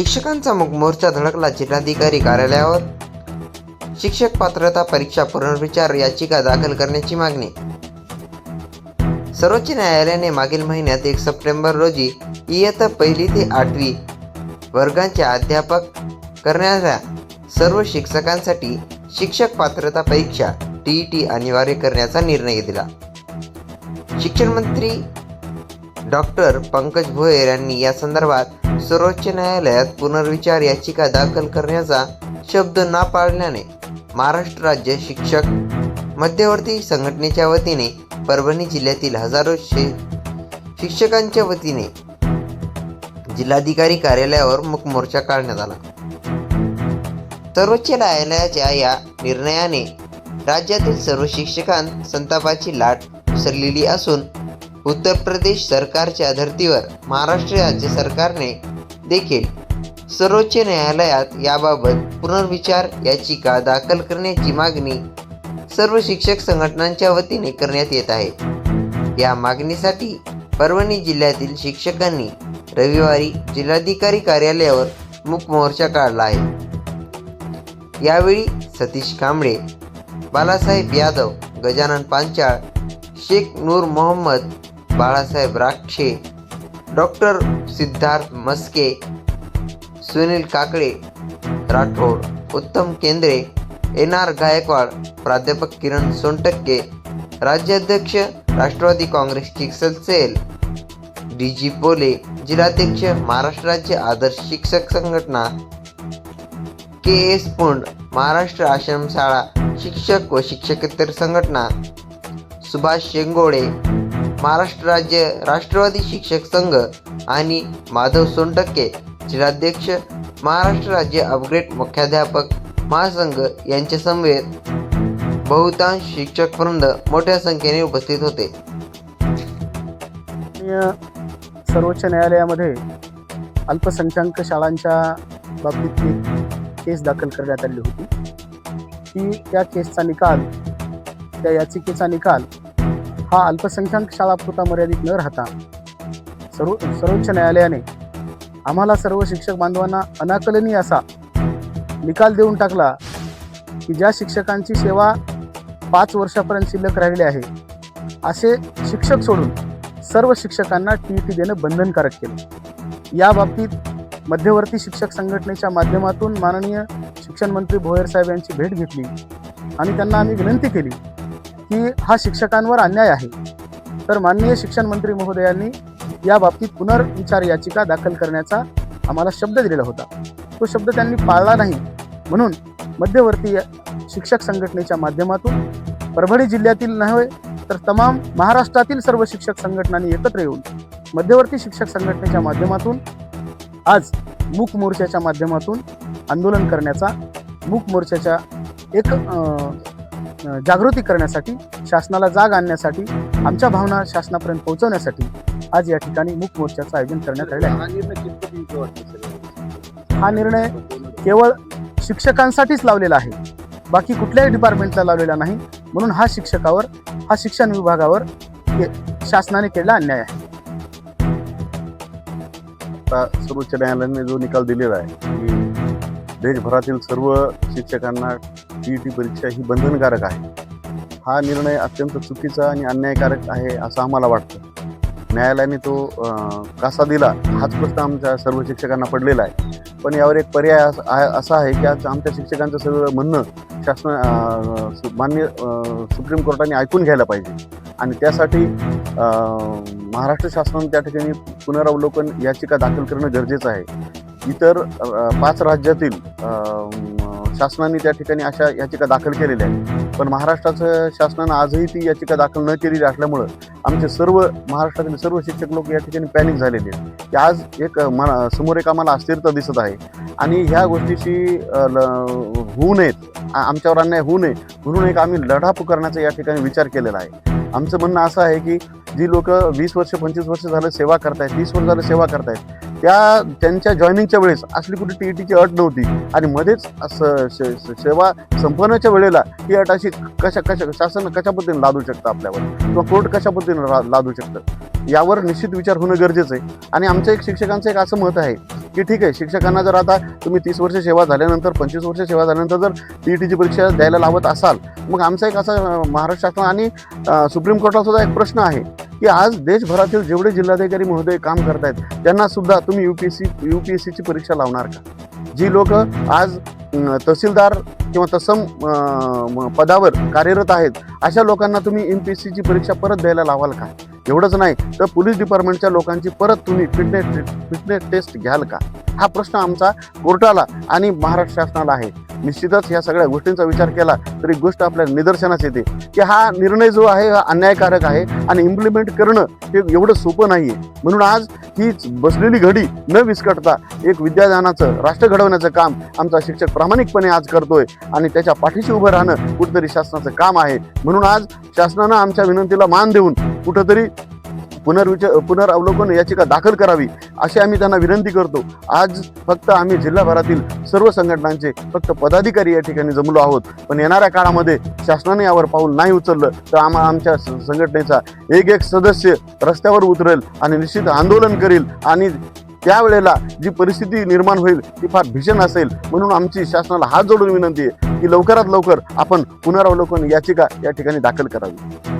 शिक्षकांचा मुख मोर्चा धडकला जिल्हाधिकारी कार्यालयावर. शिक्षक पात्रता परीक्षा पुनर्विचार याचिका दाखल करण्याची मागणी. सर्वोच्च न्यायालयाने मागील महिन्यात एक सप्टेंबर रोजी इयत्ता पहिली ते आठवी वर्गांचे अध्यापक करणाऱ्या सर्व शिक्षकांसाठी शिक्षक पात्रता परीक्षा टी अनिवार्य करण्याचा निर्णय दिला शिक्षण मंत्री डॉक्टर पंकज भोयर यांनी या संदर्भात सर्वोच्च न्यायालयात पुनर्विचार याचिका दाखल करण्याचा शब्द ना पाळल्याने महाराष्ट्र राज्य शिक्षक मध्यवर्ती संघटनेच्या वतीने परभणी जिल्ह्यातील हजारो शे शिक्षकांच्या वतीने जिल्हाधिकारी कार्यालयावर मुख मोर्चा काढण्यात आला. सर्वोच्च न्यायालयाच्या या निर्णयाने राज्यातील सर्व शिक्षकांत संतापाची लाट उसरलेली असून उत्तर प्रदेश सरकारच्या धर्तीवर महाराष्ट्र राज्य सरकारने देखील सर्वोच्च न्यायालयात याबाबत पुनर्विचार याचिका दाखल करण्याची मागणी सर्व शिक्षक संघटनांच्या वतीने करण्यात येत आहे. या मागणीसाठी परभणी जिल्ह्यातील शिक्षकांनी रविवारी जिल्हाधिकारी कार्यालयावर मूक मोर्चा काढला आहे. यावेळी Satish Kamble Balasaheb Yadav Gajanan Panchal Shaikh Noor Mohammed Balasaheb Rakshe doctor Siddharth Maske Sunil Kakade Rathod Uttam Kendre N R Gaikwad प्राध्यापक किरण सोनटक्के राज्याध्यक्ष राष्ट्रवादी काँग्रेसची सलसेल डी जी पोले जिल्हाध्यक्ष महाराष्ट्र राज्य आदर्श शिक्षक संघटना के एस पुंड महाराष्ट्र आश्रमशाळा शिक्षक व शिक्षकेतर संघटना सुभाष शेंगोळे महाराष्ट्र राज्य राष्ट्रवादी शिक्षक संघ आणि माधव सोनटक्के जिल्हाध्यक्ष महाराष्ट्र राज्य अपग्रेड मुख्याध्यापक महासंघ यांच्या समवेत बहुतांश शिक्षक वृंद मोठ्या संख्येने उपस्थित होते. सर्वोच्च न्यायालयामध्ये अल्पसंख्याक शाळांच्या बाबतीत एक केस दाखल करण्यात आली होती. की त्या केसचा निकाल त्या याचिकेचा निकाल हा अल्पसंख्याक शाळापुरता मर्यादित न राहता सर्व सर्वोच्च न्यायालयाने आम्हाला सर्व शिक्षक बांधवांना अनाकलनीय असा निकाल देऊन टाकला की ज्या शिक्षकांची सेवा पाच वर्षापर्यंत शिल्लक राहिली आहे असे शिक्षक सोडून सर्व शिक्षकांना टी टी देणं बंधनकारक केलं. या बाबतीत मध्यवर्ती शिक्षक संघटनेच्या माध्यमातून माननीय शिक्षण मंत्री भोयर साहेब यांची भेट घेतली आणि त्यांना आम्ही विनंती केली की हा शिक्षकांवर अन्याय आहे. तर माननीय शिक्षण मंत्री महोदयांनी या बाबतीत पुनर्विचार याचिका दाखल करण्याचा आम्हाला शब्द दिलेला होता. तो शब्द त्यांनी पाळला नाही. म्हणून मध्यवर्ती शिक्षक संघटनेच्या माध्यमातून परभणी जिल्ह्यातील नव्हे तर तमाम महाराष्ट्रातील सर्व शिक्षक संघटनांनी एकत्र येऊन मध्यवर्ती शिक्षक संघटनेच्या माध्यमातून आज मूक मोर्चाच्या माध्यमातून आंदोलन करण्याचा मूक मोर्चाच्या एक जागृती करण्यासाठी शासनाला जाग आणण्यासाठी आमच्या भावना शासनापर्यंत पोहोचवण्यासाठी आज या ठिकाणी मूक मोर्चाचं आयोजन करण्यात आलेलं आहे. हा निर्णय केवळ शिक्षकांसाठीच लावलेला आहे. बाकी कुठल्याही डिपार्टमेंटला लावलेला नाही. म्हणून हा शिक्षकावर हा शिक्षण विभागावर शासनाने केलेला अन्याय आहे. आता सर्वोच्च न्यायालयाने जो निकाल दिलेला आहे की देशभरातील सर्व शिक्षकांना टी टी परीक्षा ही बंधनकारक आहे. हा निर्णय अत्यंत चुकीचा आणि अन्यायकारक आहे असं आम्हाला वाटतं. न्यायालयाने तो कसा दिला हाच प्रश्न आमच्या सर्व शिक्षकांना पडलेला आहे. पण यावर एक पर्याय असा आहे- की आज आमच्या शिक्षकांचं सगळं म्हणणं शासन मान्य सुप्रीम कोर्टाने ऐकून घ्यायला पाहिजे. आणि त्यासाठी महाराष्ट्र शासनाने त्या ठिकाणी पुनरावलोकन याचिका दाखल करणं गरजेचं आहे. इतर पाच राज्यातील शासनाने त्या ठिकाणी अशा याचिका दाखल केलेल्या आहेत. पण महाराष्ट्राचं शासनानं आजही ती याचिका दाखल न केलेली असल्यामुळं आमचे सर्व महाराष्ट्रातील सर्व शिक्षक लोक या ठिकाणी पॅनिक झालेले आहेत. की आज एक मना समोर एक आम्हाला अस्थिरता दिसत आहे. आणि ह्या गोष्टीशी ल- होऊ नयेत. आमच्यावर अन्याय होऊ नये म्हणून एक आम्ही लढा पुकारण्याचा या ठिकाणी विचार केलेला आहे. आमचं म्हणणं असं आहे की जी लोक वीस वर्ष पंचवीस वर्ष झालं सेवा करतायत तीस वर्ष झालं सेवा करतायत त्या त्यांच्या जॉईनिंगच्या वेळेस असली कुठे टी टीची अट नव्हती. आणि मध्येच सेवा संपवण्याच्या वेळेला ही अट अशी कशा कशा शासन कशा पद्धतीने लादू शकतं आपल्यावर? किंवा कोर्ट कशा पद्धतीने लादू शकतं? यावर निश्चित विचार होणं गरजेचं आहे. आणि आमचं एक शिक्षकांचं एक असं मत आहे की ठीक आहे शिक्षकांना जर आता तुम्ही तीस वर्ष सेवा झाल्यानंतर पंचवीस वर्ष सेवा झाल्यानंतर जर टी ई टीची परीक्षा द्यायला लावत असाल मग आमचा एक असा महाराष्ट्र शासन आणि सुप्रीम कोर्टाला सुद्धा एक प्रश्न आहे. की आज देशभरातील जेवढे जिल्हाधिकारी महोदय काम करतायत त्यांना सुद्धा तुम्ही U P S C U P S सीची परीक्षा लावणार का? जी लोक आज तहसीलदार किंवा तसम पदावर कार्यरत आहेत अशा लोकांना तुम्ही एम पी एस सीची परीक्षा परत द्यायला लावाल का? एवढंच नाही तर पोलीस डिपार्टमेंटच्या लोकांची परत तुम्ही फिटनेस फिटनेस टेस्ट घ्याल का? हा प्रश्न आमचा कोर्टाला आणि महाराष्ट्र शासनाला आहे. निश्चितच या सगळ्या गोष्टींचा विचार केला तर एक गोष्ट आपल्या निदर्शनास येते. की हा निर्णय जो आहे हा अन्यायकारक आहे आणि इम्प्लिमेंट करणं हे एवढं सोपं नाही आहे म्हणून आज ही बसलेली घडी न विस्कटता एक विद्यादानाचं राष्ट्र घडवण्याचं काम आमचा शिक्षक प्रामाणिकपणे आज करतोय आणि त्याच्या पाठीशी उभं राहणं कुठेतरी शासनाचं काम आहे. म्हणून आज शासनानं आमच्या विनंतीला मान देऊन कुठंतरी पुनर्विचार पुनरावलोकन याचिका दाखल करावी अशी आम्ही त्यांना विनंती करतो. आज फक्त आम्ही जिल्हाभरातील सर्व संघटनांचे फक्त पदाधिकारी या ठिकाणी जमलो आहोत. पण येणाऱ्या काळामध्ये शासनाने यावर पाऊल नाही उचललं तर आम्हा आमच्या स- संघटनेचा एक एक सदस्य रस्त्यावर उतरेल आणि निश्चित आंदोलन करेल आणि त्यावेळेला जी परिस्थिती निर्माण होईल ती फार भीषण असेल म्हणून आमची शासनाला हात जोडून विनंती आहे की लवकरात लवकर आपण पुनरावलोकन याचिका या ठिकाणी दाखल करावी.